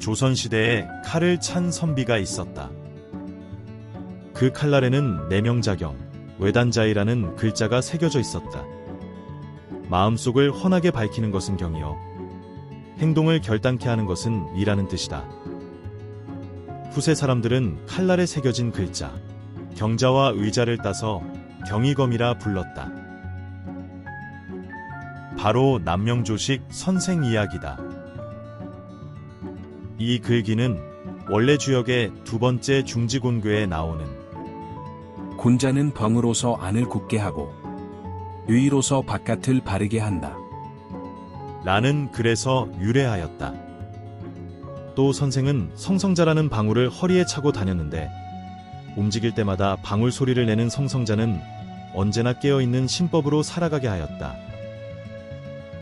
조선시대에 칼을 찬 선비가 있었다. 그 칼날에는 내명자경, 외단자이라는 글자가 새겨져 있었다. 마음속을 헌하게 밝히는 것은 경이요. 행동을 결단케 하는 것은 이라는 뜻이다. 후세 사람들은 칼날에 새겨진 글자, 경자와 의자를 따서 경이검이라 불렀다. 바로 남명조식 선생 이야기다. 이 글기는 원래 주역의 두 번째 중지곤교에 나오는 곤자는 병으로서 안을 굳게 하고 유의로서 바깥을 바르게 한다. 라는 글에서 유래하였다. 또 선생은 성성자라는 방울을 허리에 차고 다녔는데 움직일 때마다 방울 소리를 내는 성성자는 언제나 깨어있는 신법으로 살아가게 하였다.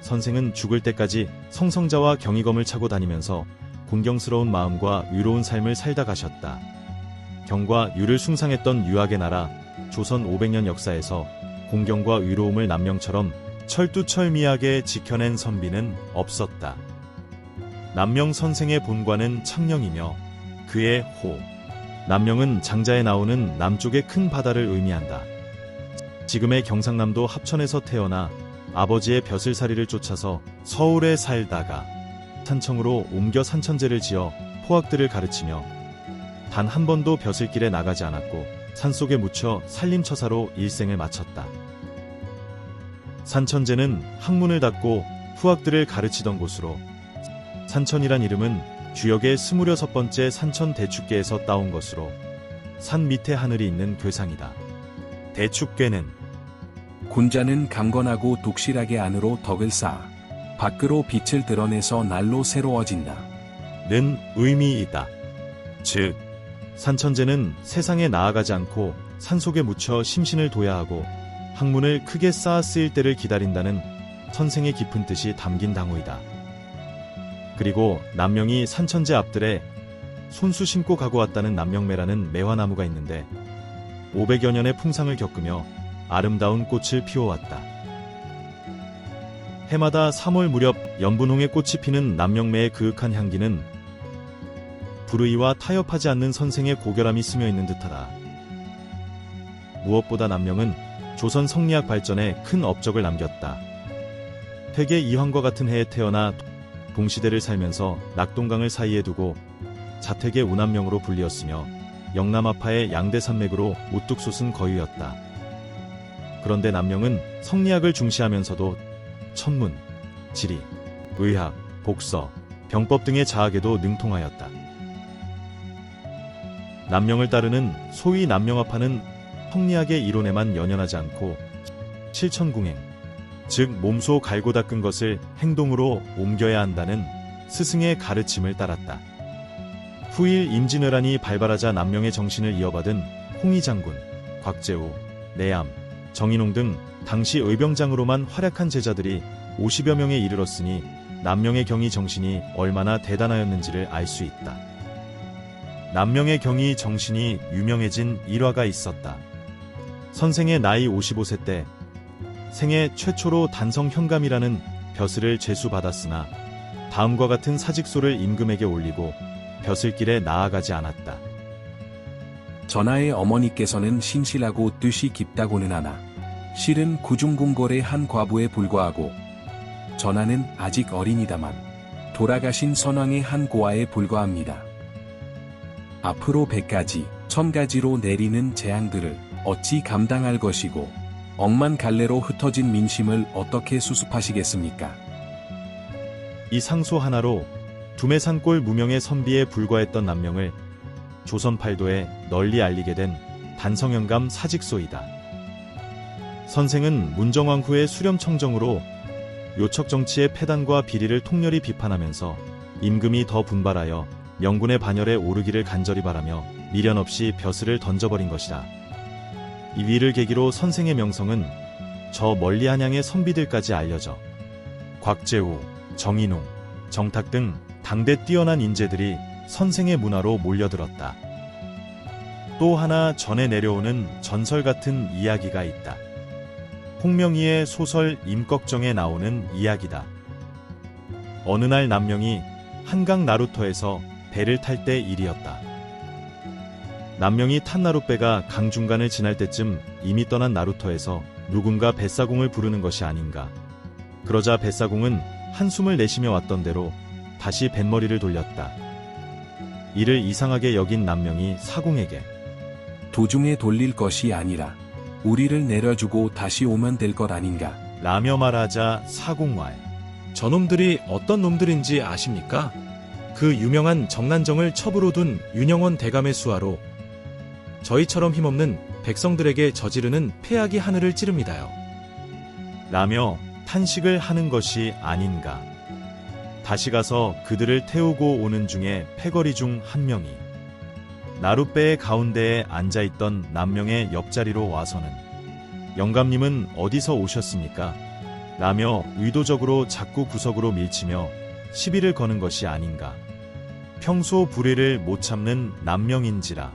선생은 죽을 때까지 성성자와 경이검을 차고 다니면서 공경스러운 마음과 위로운 삶을 살다 가셨다. 경과 유를 숭상했던 유학의 나라 조선 500년 역사에서 공경과 위로움을 남명처럼 철두철미하게 지켜낸 선비는 없었다. 남명 선생의 본관은 창녕이며 그의 호. 남명은 장자에 나오는 남쪽의 큰 바다를 의미한다. 지금의 경상남도 합천에서 태어나 아버지의 벼슬살이를 쫓아서 서울에 살다가 산청으로 옮겨 산천제를 지어 포학들을 가르치며 단 한 번도 벼슬길에 나가지 않았고 산속에 묻혀 살림처사로 일생을 마쳤다. 산천제는 학문을 닫고 후학들을 가르치던 곳으로 산천이란 이름은 주역의 스물여섯 번째 산천 대축계에서 따온 것으로 산 밑에 하늘이 있는 괴상이다. 대축계는 곤자는 강건하고 독실하게 안으로 덕을 쌓아 밖으로 빛을 드러내서 날로 새로워진다. 는 의미이다. 즉, 산천제는 세상에 나아가지 않고 산속에 묻혀 심신을 둬야 하고 학문을 크게 쌓아 쓰일 때를 기다린다는 선생의 깊은 뜻이 담긴 당호이다. 그리고 남명이 산천제 앞들에 손수 심고 가고 왔다는 남명매라는 매화나무가 있는데 500여 년의 풍상을 겪으며 아름다운 꽃을 피워왔다. 해마다 3월 무렵 연분홍의 꽃이 피는 남명매의 그윽한 향기는 불의와 타협하지 않는 선생의 고결함이 스며 있는 듯하다. 무엇보다 남명은 조선 성리학 발전에 큰 업적을 남겼다. 태계 이황과 같은 해에 태어나 동시대를 살면서 낙동강을 사이에 두고 자택의 운암명으로 불리었으며 영남아파의 양대산맥으로 우뚝 솟은 거유였다. 그런데 남명은 성리학을 중시하면서도 천문, 지리, 의학, 복서, 병법 등의 자학에도 능통하였다. 남명을 따르는 소위 남명아파는 성리학의 이론에만 연연하지 않고 실천궁행, 즉 몸소 갈고 닦은 것을 행동으로 옮겨야 한다는 스승의 가르침을 따랐다. 후일 임진왜란이 발발하자 남명의 정신을 이어받은 홍의장군, 곽재우, 내암, 정인홍 등 당시 의병장으로만 활약한 제자들이 50여 명에 이르렀으니 남명의 경의 정신이 얼마나 대단하였는지를 알 수 있다. 남명의 경의 정신이 유명해진 일화가 있었다. 선생의 나이 55세 때 생애 최초로 단성 현감이라는 벼슬을 제수받았으나 다음과 같은 사직소를 임금에게 올리고 벼슬길에 나아가지 않았다. 전하의 어머니께서는 신실하고 뜻이 깊다고는 하나 실은 구중궁궐의 한 과부에 불과하고 전하는 아직 어린이다만 돌아가신 선왕의 한 고아에 불과합니다. 앞으로 백가지, 천가지로 내리는 재앙들을 어찌 감당할 것이고 억만 갈래로 흩어진 민심을 어떻게 수습하시겠습니까? 이 상소 하나로 두매산골 무명의 선비에 불과했던 남명을 조선 팔도에 널리 알리게 된 단성현감 사직소이다. 선생은 문정왕 후의 수렴청정으로 요척 정치의 패단과 비리를 통렬히 비판하면서 임금이 더 분발하여 명군의 반열에 오르기를 간절히 바라며 미련 없이 벼슬을 던져버린 것이다. 이 위를 계기로 선생의 명성은 저 멀리 한양의 선비들까지 알려져 곽재우, 정인웅, 정탁 등 당대 뛰어난 인재들이 선생의 문화로 몰려들었다. 또 하나 전해 내려오는 전설 같은 이야기가 있다. 홍명희의 소설 임꺽정에 나오는 이야기다. 어느 날 남명이 한강 나루터에서 배를 탈 때 일이었다. 남명이 탄 나룻배가 강 중간을 지날 때쯤 이미 떠난 나루터에서 누군가 뱃사공을 부르는 것이 아닌가. 그러자 뱃사공은 한숨을 내쉬며 왔던 대로 다시 뱃머리를 돌렸다. 이를 이상하게 여긴 남명이 사공에게 도중에 돌릴 것이 아니라 우리를 내려주고 다시 오면 될 것 아닌가. 라며 말하자 사공말. 저놈들이 어떤 놈들인지 아십니까? 그 유명한 정난정을 첩으로 둔 윤영원 대감의 수하로 저희처럼 힘없는 백성들에게 저지르는 폐악이 하늘을 찌릅니다요. 라며 탄식을 하는 것이 아닌가. 다시 가서 그들을 태우고 오는 중에 패거리 중 한 명이 나룻배의 가운데에 앉아있던 남명의 옆자리로 와서는 영감님은 어디서 오셨습니까? 라며 의도적으로 자꾸 구석으로 밀치며 시비를 거는 것이 아닌가. 평소 불의를 못 참는 남명인지라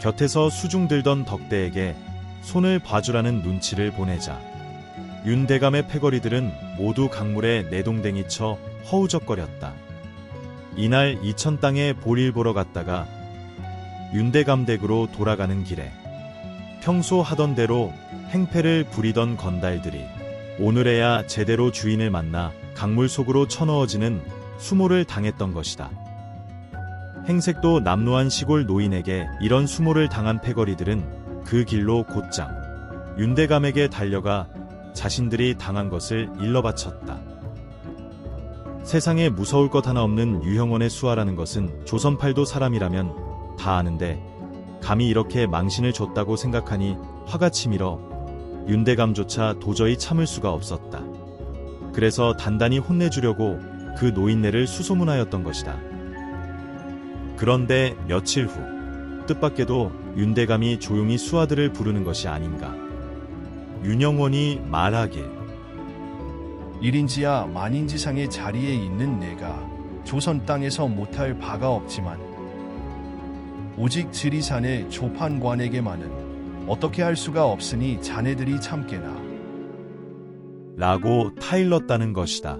곁에서 수중 들던 덕대에게 손을 봐주라는 눈치를 보내자 윤대감의 패거리들은 모두 강물에 내동댕이 쳐 허우적거렸다. 이날 이천 땅에 볼일 보러 갔다가 윤대감 댁으로 돌아가는 길에 평소 하던 대로 행패를 부리던 건달들이 오늘에야 제대로 주인을 만나 강물 속으로 쳐넣어지는 수모를 당했던 것이다. 행색도 남루한 시골 노인에게 이런 수모를 당한 패거리들은 그 길로 곧장 윤대감에게 달려가 자신들이 당한 것을 일러 바쳤다. 세상에 무서울 것 하나 없는 유형원의 수하라는 것은 조선팔도 사람이라면 다 아는데 감히 이렇게 망신을 줬다고 생각하니 화가 치밀어 윤대감조차 도저히 참을 수가 없었다. 그래서 단단히 혼내주려고 그 노인네를 수소문하였던 것이다. 그런데 며칠 후 뜻밖에도 윤대감이 조용히 수하들을 부르는 것이 아닌가. 윤영원이 말하길 일인지야 만인지상의 자리에 있는 내가 조선 땅에서 못할 바가 없지만 오직 지리산의 조판관에게만은 어떻게 할 수가 없으니 자네들이 참게나 라고 타일렀다는 것이다.